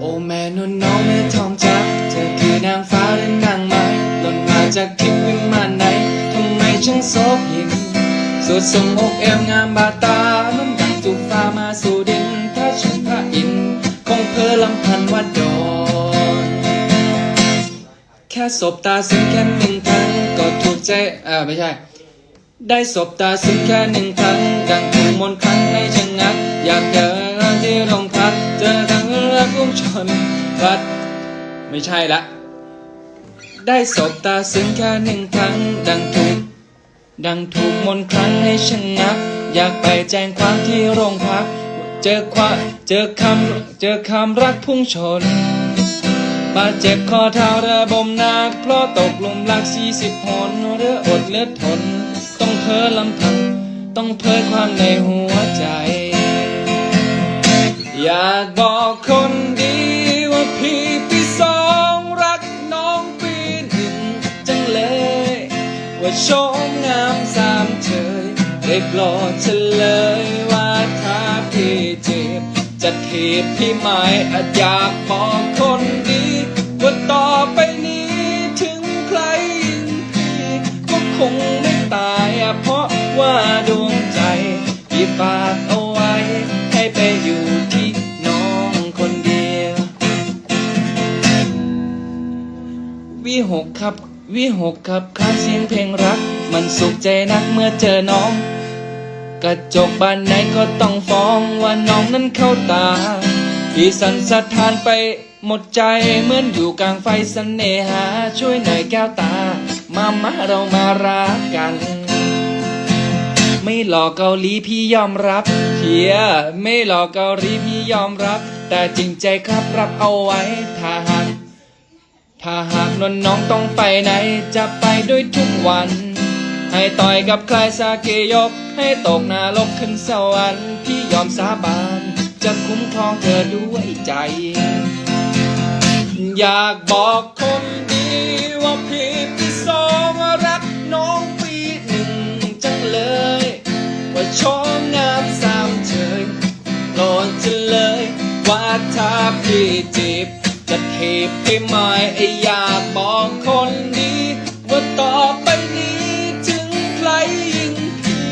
โอ้แม่นุ่นน้องแม่ทองจักเธอคือนางฟ้าหรือนางไม้หล่นมาจากทิพย์วิมานไหนทำไมช่างโสภินสวดทรงอกเอวงามบาตามันดังจุฟ้ามาสู่ดิน ถ้าฉันพระอินทร์คงเพอลำพันวัดดอนแค่สบตาซึ้งแค่หนึ่งครั้งก็ถูกใจเอ่าไม่ใช่ ได้สบตาซึ้งแค่หนึ่งครั้งดังถูกมนต์ครั้งในชะงักอยากเจอ อนวัดไม่ใช่ละ ได้สบตาซึ้งแค่หนึ่งครั้ง ดังถูก ดังถูกมนครั้งให้ชะงัก อยากไปแจ้งความที่โรงพัก เจอความเจอคำเจอคำรักพุ่งชนบาดเจ็บข้อเท้าระบมหนัก เพราะตกลุมรักสี่สิบหนเรืออดเลือดทน ต้องเพ้อลำพัง ต้องเพ้อความในหัวใจ อยากบอกคน ว่าโชมงามสามเฉยได้โปรดเฉลยว่าถ้าพี่เจ็บจะทีบพี่ไหมอาจอยากบอกคนดีว่าต่อไปนี้ถึงใครยิงพี่ก็คงไม่ตายเพราะว่าดวงใจพี่ฝากเอาไว้ให้ไปอยู่ที่น้องคนเดียววิหกครับ วิหกครับคาเสียงเพลงรัก มันสุขใจนักเมื่อเจอน้อง กระจกบานไหนก็ต้องฟ้องว่าน้องนั้นเข้าตาพี่สันสะทานไปหมดใจเหมือนอยู่กลางไฟสเสน่หา ช่วยหน่อยแก้วตา มามาเรามารักกัน ไม่หลอกเกาหลีพี่ยอมรับเฮียไม่หลอกเกาหลีพี่ยอมรับ แต่จริงใจครับรับเอาไว้ถ้าหากถ้าหาก นนน้องต้องไปไหนจะไปด้วยทุกวัน ให้ต่อยกับใครสาเกยก ให้ตกนรกขึ้นสวรรค์พี่ยอมสาบาน จะคุ้มครองเธอด้วยใจ อยากบอกคนดีว่าพี่ปีสองรักน้องปีหนึ่งจังเลย ว่าชมงามสามเฉยโปรดเฉลยว่าถ้าพี่จี บจะเทบพี่ไหม่อยากบอกคนดีว่าต่อไปนี้ถึงใครยิ่งดี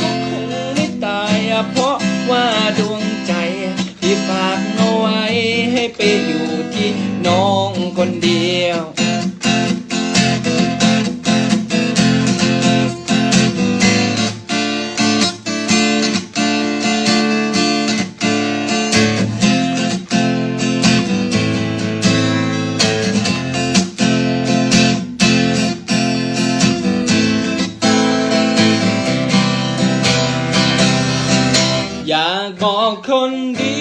ก็คงไม่ตายอะเพราะว่าดวงใจ ที่ฝากเอาไว้ให้ไปอยู่ที่น้องคนเดียวากบอกคนดี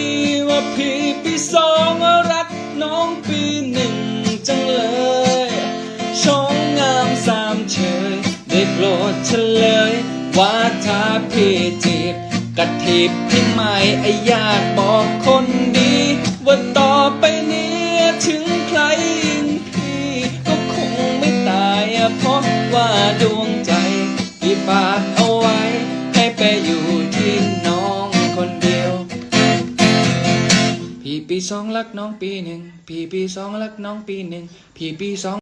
ว่าพี่ปีสองรักน้องปีหนึ่งจังเลยชมงามสามเฉยได้โปรดเฉลย ว่าถ้าพี่จีบกระทิบพี่ไม่อยากบอกคนดี ว่าต่อไปนี้ถึงใครยิงพี่ก็คงไม่ตายอะเพราะ ปีสองรักน้องปีหนึ่งพี่ปีสองรักน้องปีหนึ่งพี่ปีสอง